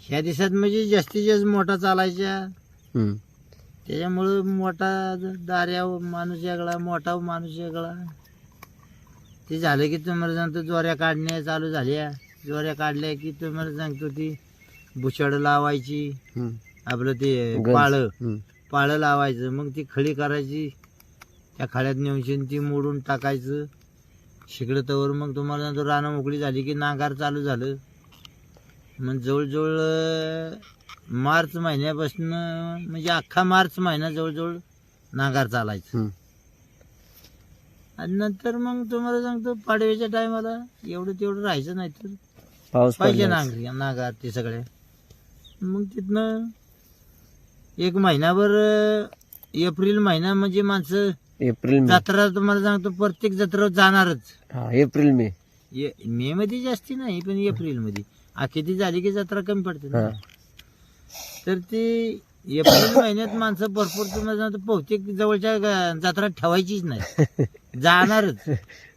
ह्या दिवसात म्हणजे जास्तीत जास्त मोठा चालायच्या हम्म. त्याच्यामुळं मोठा दार्या माणूस वेगळा मोठा माणूस वेगळा. ते झालं की तुम्हाला सांगतो ज्वाऱ्या काढण्या चालू झाल्या. ज्वाऱ्या काढल्या की तुम्हाला सांगतो ती बुशाड लावायची. हम्म. आपलं ते गंज. पाळं. हम्म. पाळं लावायचं. मग ती खळी करायची. त्या खळ्यात नेऊन ती मोडून टाकायचं. शिकडं तवर मग तुम्हाला सांगतो रानं मोकळी झाली की नांगार चालू झालं. मग जवळजवळ मार्च महिन्यापासून म्हणजे अख्खा मार्च महिना जवळजवळ नांगार चालायचं. आणि नंतर मग तुम्हाला सांगतो पाडव्याच्या टायमाला एवढं तेवढं राहायचं नाही तर पाऊस पाहिजे नांगरी नागार ते सगळे. मग तिथनं एक महिनाभर एप्रिल महिना म्हणजे माणसं एप्रिल जत्रा तुम्हाला सांगतो प्रत्येक जत्रा जाणारच. हा एप्रिल मे. मे मध्ये जास्ती नाही पण एप्रिलमध्ये आखी ती झाली की जत्रा कमी पडते ना. तर ती एप्रिल महिन्यात माणसं भरपूर तुम्हाला बहुतेक जवळच्या जत्रा ठेवायचीच नाही. जाणारच.